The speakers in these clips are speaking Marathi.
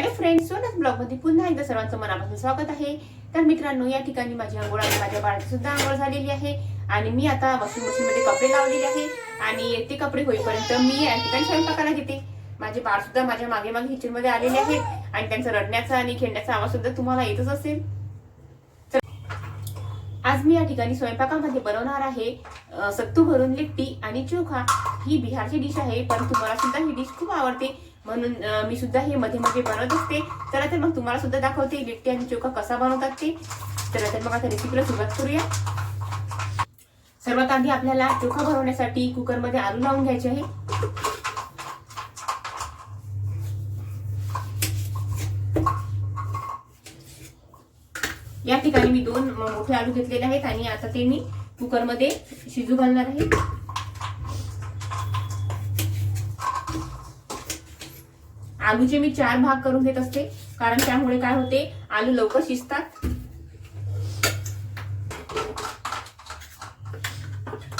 हॅलो फ्रेंड्स सोनस ब्लॉगमध्ये पुन्हा एकदा सर्वांचं मनापासून स्वागत आहे. तर मित्रांनो या ठिकाणी माझी आंघोळ आणि माझ्या बाळाची सुद्धा आंघोळ झालेली आहे. आणि मी आता वॉशिंग मशीनमध्ये कपडे लावलेले आहे. आणि ते कपडे होईपर्यंत मी या ठिकाणी स्वयंपाकाला घेते. माझे बाळ सुद्धा माझ्या मागे मागे किचनमध्ये आलेले आहेत आणि त्यांचा रडण्याचा आणि खेळण्याचा आवाज सुद्धा तुम्हाला येतच असेल. आज मी या ठिकाणी स्वयंपाकामध्ये बनवणार आहे सत्तू भरून लिट्टी आणि चोखा. ही बिहारची डिश आहे पण तुम्हाला सुद्धा ही डिश खूप आवडते. म्हणून मी सुद्धा हे मध्ये मध्ये बनवत असते. चला तर मग तुम्हाला सुद्धा दाखवते लिट्टी आणि चोखा कसा बनवतात ते. चला तर मग आता रेसिपीला सुरुवात करूया. सर्वात आधी आपल्याला चोखा बनवण्यासाठी कुकरमध्ये आलू लावून घ्यायचे आहे. या ठिकाणी मी दोन मोठे आलू घेतलेले आहेत आणि आता ते मी कुकरमध्ये शिजू घालणार आहे. आलूचे मी चार भाग करून घेत असते कारण त्यामुळे काय होते आलू लवकर शिजतात.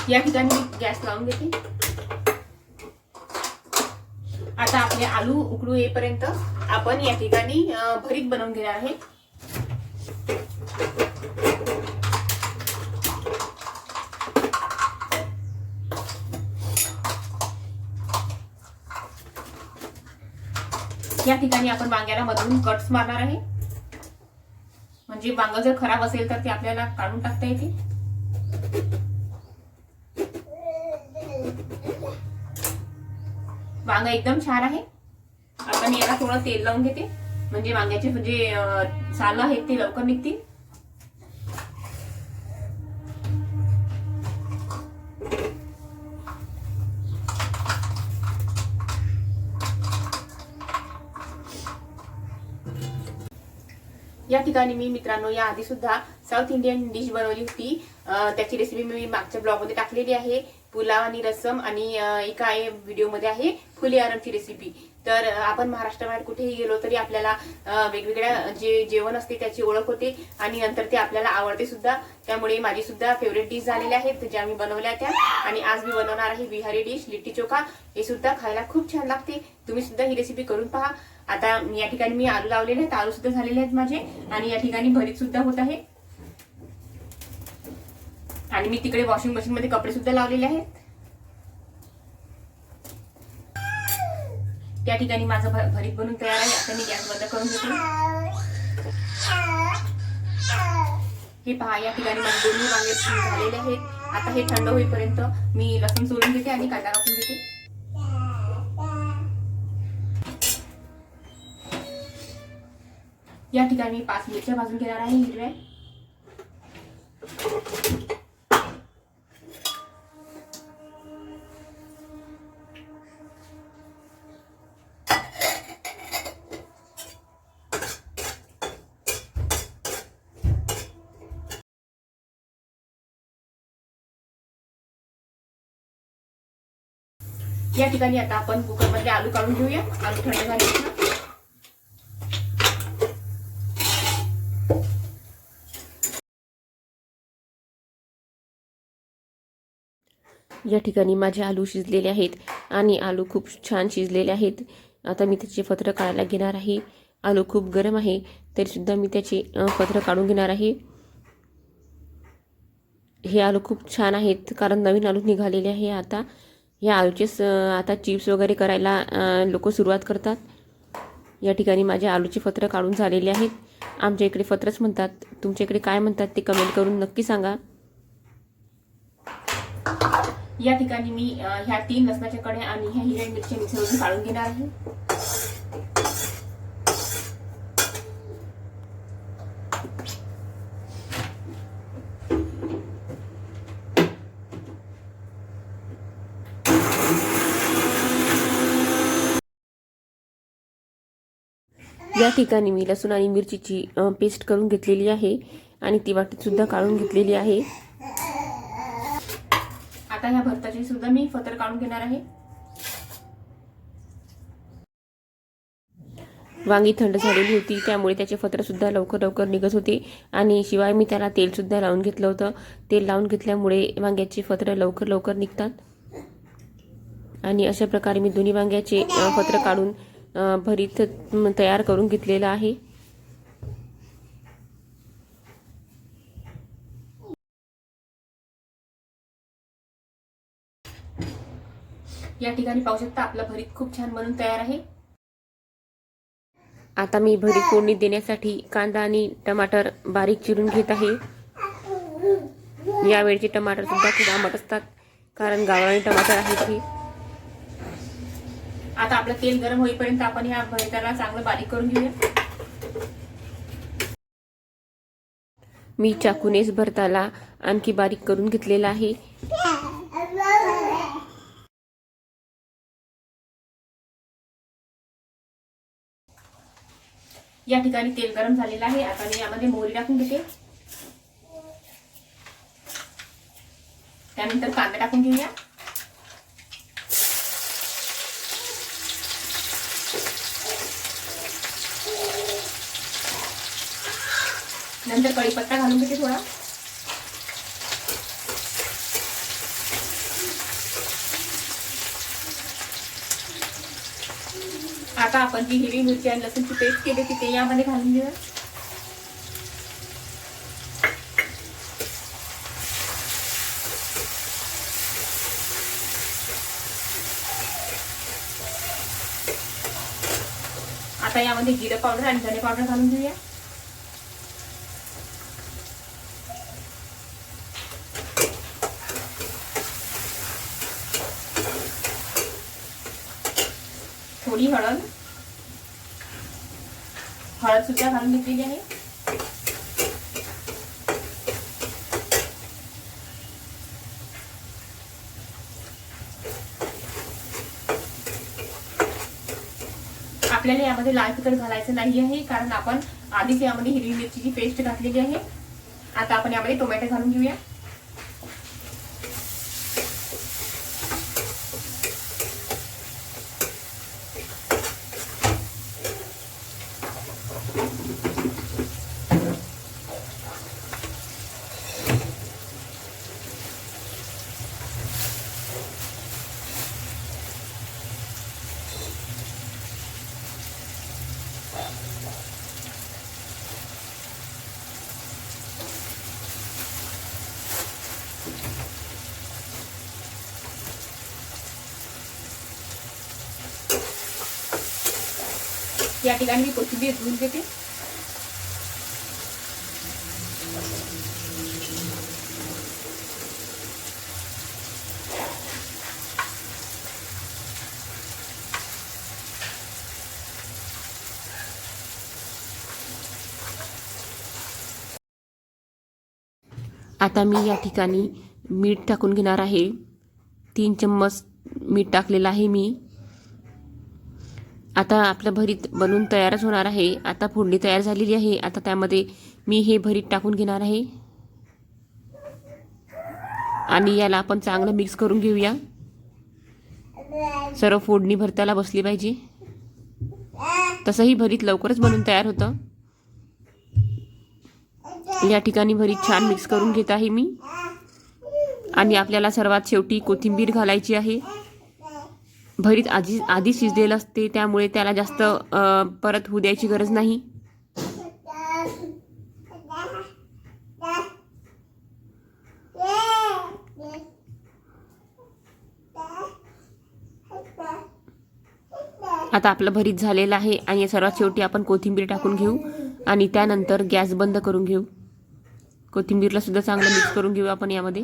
या ठिकाणी मी गॅस लावून घेते. आता आपले आलू उकडू येईपर्यंत आपण या ठिकाणी भरीत बनवून घेणार आहे. या ठिकाणी आपण वांग्याला मधून कट्स मारणार आहे. म्हणजे वांग जर खराब असेल तर ते आपल्याला काढून टाकता येते. वांग एकदम छान आहे. आपण याला थोडं तेल लावून घेते. म्हणजे वांग्याचे जे साल सालं आहेत ते लवकर निघतील. या ठिकाणी मी मित्रांनो या आधी सुद्धा साऊथ इंडियन डिश बनवली होती. त्याची रेसिपी मी मागच्या ब्लॉगमध्ये टाकलेली आहे. पुलाव आणि रसम आणि एका व्हिडिओमध्ये आहे फुले आरमची रेसिपी तर आपण महाराष्ट्राबाहेर कुठेही गेलो तरी आपल्याला वेगवेगळ्या जे जेवण असते त्याची ओळख होते आणि नंतर ते आपल्याला आवडते सुद्धा. त्यामुळे माझी सुद्धा फेवरेट डिश झालेल्या आहेत ज्या मी बनवल्या त्या. आणि आज मी बनवणार आहे बिहारी डिश लिट्टी चोखा. हे सुद्धा खायला खूप छान लागते. तुम्ही सुद्धा ही रेसिपी करून पहा. आता या ठिकाणी मी आलू लावलेले आहेत आलू सुद्धा झालेले आहेत माझे. आणि या ठिकाणी भरीत सुद्धा होत आहे. आणि मी तिकडे वॉशिंग मशीन मध्ये कपडे सुद्धा लावलेले आहेत. त्या ठिकाणी माझं भ- भरीत बनून तयार आहे. आता मी गॅस बंद करून घेते. हे पहा या ठिकाणी माझे दोन्ही वांगे झालेले आहेत. आता हे थंड होईपर्यंत मी लसूण सोडून घेते आणि कांदा कापून घेते. या ठिकाणी मी पाच मिरच्या भाजून घेणार आहे हिरव्या. या ठिकाणी आता आपण कुकरमध्ये आलू काढून घेऊया. आलू थंड झाले या ठिकाणी माझे आलू शिजलेले आहेत आणि आलू खूप छान शिजलेले आहेत. आता मी त्याचे पत्र काढायला घेणार आहे. आलू खूप गरम आहे तरीसुद्धा मी त्याचे पत्र काढून घेणार आहे. हे आलू खूप छान आहेत कारण नवीन आलू निघालेले आहे आता. या आलूचे स आता चिप्स वगैरे करायला लोक सुरुवात करतात. या ठिकाणी माझे आलूचे पत्र काढून झालेले आहेत. आमच्या इकडे पत्रच म्हणतात. तुमच्या इकडे काय म्हणतात ते कमेंट करून नक्की सांगा. या ठिकाणी मी ह्या तीन लसणाच्या कड्या आणि ह्या हिरव्या मिरच्या मिक्सरवरून काढून घेणार आहे. या ठिकाणी मी लसूण आणि मिरचीची पेस्ट करून घेतलेली आहे आणि ती वाटीत सुद्धा काढून घेतलेली आहे. ह्या भरताची सुद्धा मी फतर काढून घेणार आहे. वांगी थंड झालेली होती त्यामुळे त्याचे फत्रसुद्धा लवकर लवकर निघत होते आणि शिवाय मी त्याला तेलसुद्धा लावून घेतलं होतं. तेल लावून घेतल्यामुळे वांग्याचे फत्र लवकर लवकर निघतात. आणि अशा प्रकारे मी दोन्ही वांग्याचे फत्र काढून भरीत तयार करून घेतलेलं आहे. या ठिकाणी पाहू शकता आपलं भरीत खूप छान बनून तयार आहे. आता मी भरीत फोडणी देण्यासाठी कांदा आणि टमाटर बारीक चिरून घेत आहे. यावेळचे टमाटर सुद्धा खूप आंबट असतात कारण गावरानी टमाटर आहेत हे आता आपलं तेल गरम होईपर्यंत आपण या भरिताला चांगलं बारीक करून घेऊया. मी चाकूनेच भरताला आणखी बारीक करून घेतलेला आहे. या ठिकाणी तेल गरम झालेलं आहे. आता मी यामध्ये मोहरी टाकून घेते. त्यानंतर कांदा टाकून घेऊया. नंतर कढीपत्ता घालून घेते थोडा. आता आपण जी हिरवी मिरची आणि लसूणची पेस्ट केली तिथे ते यामध्ये घालून घेऊया. आता यामध्ये जिरं पावडर आणि धने पावडर घालून घेऊया थोडी हळद हळद सुद्धा घालून घेतलेली आहे. आपल्याला यामध्ये लाल तिखट घालायचं नाही आहे कारण आपण आधीच यामध्ये हिरवी मिरचीची पेस्ट घातलेली आहे. आता आपण यामध्ये टोमॅटो घालून घेऊया. या ठिकाणी मी कोथिंबीर धुवून घेते. आता मी या ठिकाणी मीठ टाकून घेणार आहे. तीन चम्मच मीठ टाकलेलं आहे मी. आता आपलं भरीत बनून तयारच होणार आहे. आता फोडणी तयार झालेली आहे. आता त्यामध्ये मी हे भरीत टाकून घेणार आहे. आणि याला आपण चांगलं मिक्स करून घेऊया. सर्व फोडणी भरताला बसली पाहिजे. तसंही भरीत लवकरच बनून तयार होतं. या ठिकाणी भरीत छान मिक्स करून घेत आहे मी. आणि आपल्याला सर्वात शेवटी कोथिंबीर घालायची आहे. भरीत आधी आधी शिजलेलं असते त्यामुळे त्याला जास्त परत होऊ द्यायची गरज नाही. आता आपलं भरीत झालेलं आहे आणि सर्वात शेवटी आपण कोथिंबीर टाकून घेऊ आणि त्यानंतर गॅस बंद करून घेऊ. कोथिंबीरला सुद्धा चांगलं मिक्स करून घेऊ आपण यामध्ये.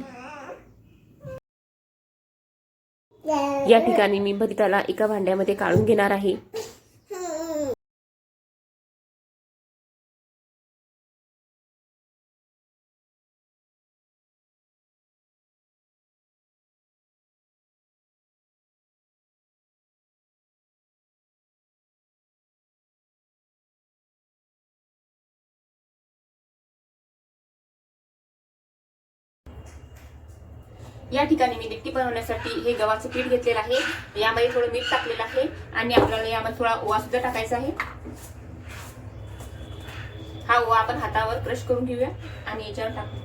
या ठिकाणी मी भरिताला एका भांड्यामध्ये काढून घेणार आहे. या ठिकाणी मी निट्टी बनवण्यासाठी हे गव्हाचं पीठ घेतलेलं आहे. यामध्ये थोडं मीठ टाकलेलं आहे आणि आपल्याला यामध्ये थोडा ओवा सुद्धा टाकायचा आहे. हा ओवा आपण हातावर क्रश करून घेऊया आणि याच्यावर टाकू.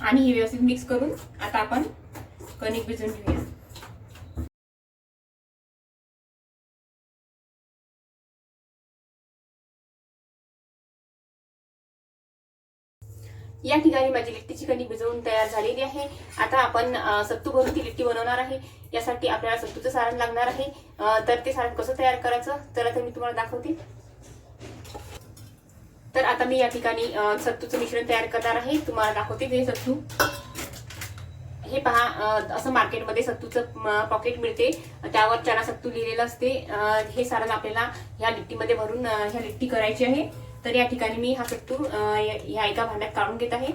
आणि हे व्यवस्थित मिक्स करून आता आपण कणिक भिजून घेऊया. या ठिकाणी माझी लिट्टीची कणिक भिजवून तयार झालेली आहे. आता आपण सत्तू भरून ती लिट्टी बनवणार आहे. यासाठी आपल्याला सत्तूचं सारण लागणार आहे. तर ते सारण कसं तयार करायचं तर तर मी तुम्हाला दाखवते. तर आता मी या ठिकाणी सत्तूचं मिश्रण तयार करणार आहे. तुम्हाला दाखवते ते सत्तू. हे पहा असं मार्केटमध्ये सत्तूचं पॉकेट मिळते. त्यावर चणा सत्तू लिहिलेलं असते. हे सारण आपल्याला ह्या लिट्टीमध्ये भरून ह्या लिट्टी करायची आहे. तर या ठिकाणी मी हा सत्तू या ह्या एका भांड्यात काढून घेत आहे.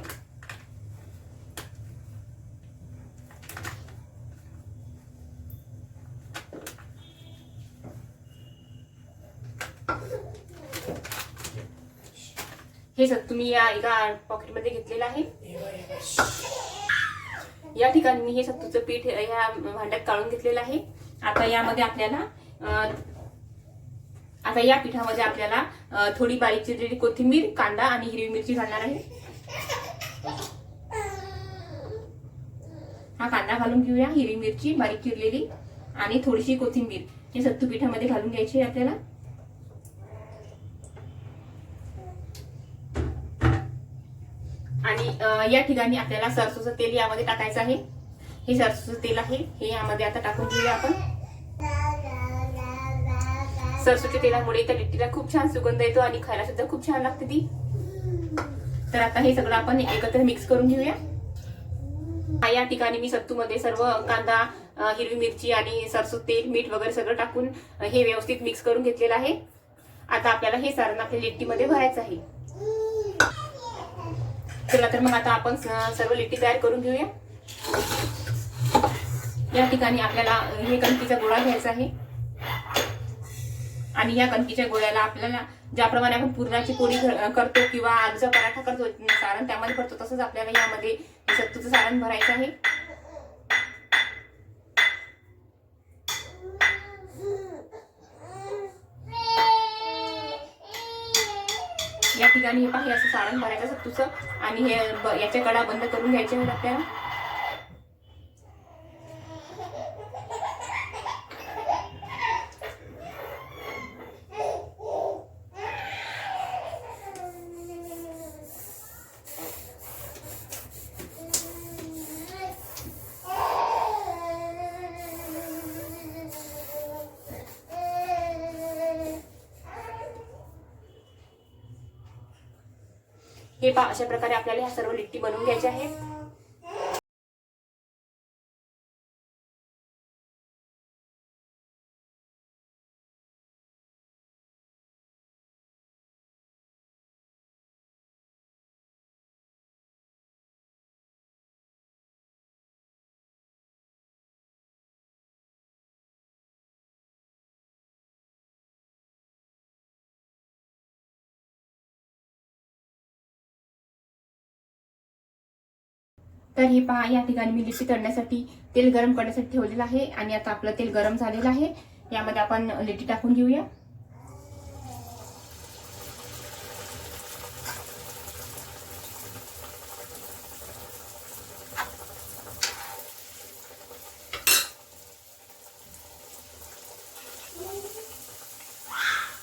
हे सत्तू मी या एका पॉकेटमध्ये घेतलेलं आहे. या ठिकाणी मी हे सत्तूचं पीठ ह्या भांड्यात काढून घेतलेलं आहे. आता यामध्ये आपल्याला अं, आता या पिठामध्ये आपल्याला थोडी बारीक चिरलेली कोथिंबीर कांदा आणि हिरवी मिरची घालणार आहे. हा कांदा घालून घेऊया हिरवी मिरची बारीक चिरलेली आणि थोडीशी कोथिंबीर. हे सत्तू पिठामध्ये घालून घ्यायची आपल्याला. आणि या ठिकाणी आपल्याला सरसोचं तेल यामध्ये टाकायचं आहे. हे सरसोचं तेल आहे. हे यामध्ये आता टाकून घेऊया आपण. सरसोच्या तेलामुळे त्या लिट्टीला खूप छान सुगंध येतो आणि खायला सुद्धा खूप छान लागते ती. तर आता हे सगळं आपण एकत्र मिक्स करून घेऊया. या ठिकाणी मी सत्तूमध्ये सर्व कांदा हिरवी मिरची आणि सरसो तेल मीठ वगैरे सगळं टाकून हे व्यवस्थित मिक्स करून घेतलेलं आहे. आता आपल्याला हे सारण आपल्या लिट्टीमध्ये भरायचं आहे. चला तर मग आता आपण स- सर्व लिट्टी तयार करून घेऊया. या ठिकाणी आपल्याला हे कणकीचा गोळा घ्यायचा आहे. आणि या कणकीच्या गोळ्याला आपल्याला ज्याप्रमाणे आपण पुरणाची पोळी करतो किंवा आलूचा पराठा करतो सारण त्यामध्ये भरतो तसंच आपल्याला यामध्ये सत्तूचं सारण भरायचं आहे. या ठिकाणी हे पहा असं सारण भरायचं सत्तूचं आणि हे ब- याच्या कडा बंद करून घ्यायचे आहेत आपल्याला. हे पा अशा प्रकारे आपल्याला ह्या सर्व लिट्टी बनवून घ्यायच्या आहेत. तर हे पहा या ठिकाणी मी लिट्टी तळण्यासाठी तेल गरम करण्यासाठी ठेवलेलं आहे आणि आता आपलं तेल गरम झालेलं आहे. यामध्ये आपण लिट्टी टाकून घेऊया.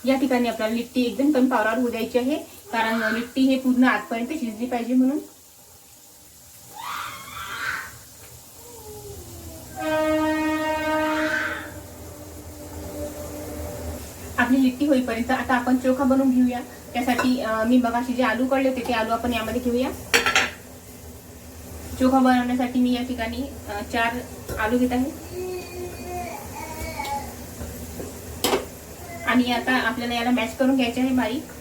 या ठिकाणी आपल्याला लिट्टी एकदम कमी पावरावर होऊ द्यायची आहे कारण लिट्टी हे पूर्ण आतपर्यंत शिजली पाहिजे म्हणून. आपली होईपर्यंत आता आपण चोखा बनवून घेऊया. त्यासाठी मी बघाशी जे आलू कळले होते ते आलू आपण यामध्ये घेऊया. चोखा बनवण्यासाठी मी या ठिकाणी चार आलू घेत आहे. आणि आता आपल्याला याला मॅच करून घ्यायचे आहे बारीक.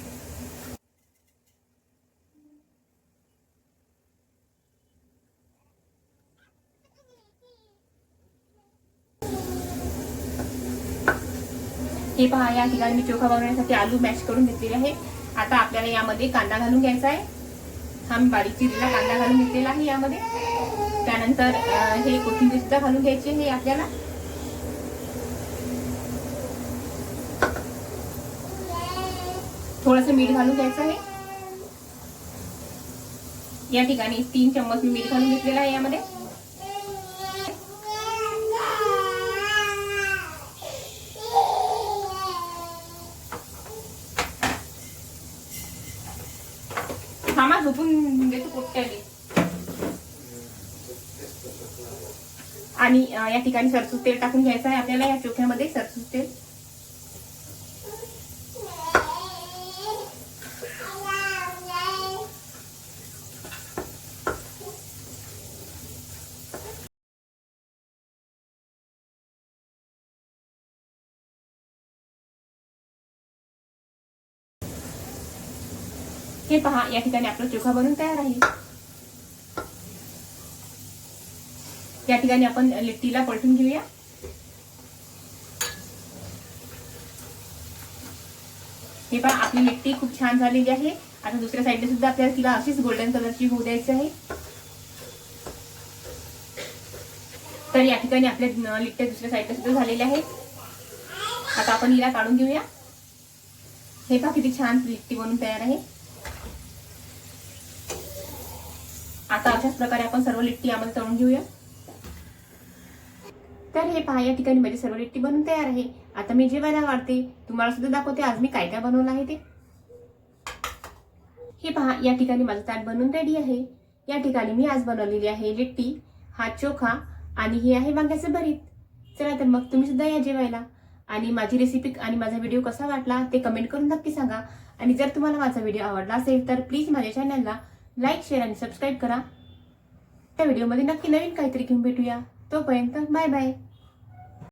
हे पहा या ठिकाणी मी चोखा बनवण्यासाठी आलू मॅश करून घेतलेले आहे. आता आपल्याला यामध्ये कांदा घालून घ्यायचा आहे. हा मी बारीक चिरलेला कांदा घालून घेतलेला आहे यामध्ये. त्यानंतर हे कोथिंबीर सुद्धा घालून घ्यायची हे आपल्याला. थोडंसं मीठ घालून घ्यायचं आहे. या ठिकाणी तीन चम्मच मी मीठ घालून घेतलेला आहे यामध्ये. आणि या ठिकाणी सरसू तेल टाकून घ्यायचं आहे. आपल्याला या चोख्यामध्ये सरसू तेल. हे पहा या ठिकाणी आपला चोखा बनून तयार आहे. या ठिकाणी आपण लिट्टीला पलटून घेऊया. हे पहा आपली लिट्टी खूप छान झालेली आहे. आता दुसऱ्या साईडने सुद्धा आपल्याला तिला अशीच गोल्डन कलरची होऊ द्यायची आहे. तर या ठिकाणी आपल्या लिट्ट्या दुसऱ्या साईडने सुद्धा झालेल्या आहेत. आता आपण हिला काढून घेऊया. हे पहा किती छान लिट्टी बनून तयार आहे. आता अशाच प्रकारे आपण सर्व लिट्टी यामध्ये तळून घेऊया. तर हे पहा या ठिकाणी माझी सर्व लिट्टी बनवून तयार आहे. आता मी जेवायला वाढते. तुम्हाला सुद्धा दाखवते आज मी काय काय बनवलं आहे ते. हे पहा या ठिकाणी माझं ताट बनवून रेडी आहे. या ठिकाणी मी आज बनवलेली आहे लिट्टी हा चोखा आणि हे आहे वांग्याचं भरीत. चला तर मग तुम्ही सुद्धा या जेवायला. आणि माझी रेसिपी आणि माझा व्हिडिओ कसा वाटला ते कमेंट करून नक्की सांगा. आणि जर तुम्हाला माझा व्हिडिओ आवडला असेल तर प्लीज माझ्या चॅनलला लाईक शेअर आणि सबस्क्राईब करा. त्या व्हिडिओमध्ये नक्की नवीन काहीतरी घेऊन भेटूया. तोपर्यंत बाय बाय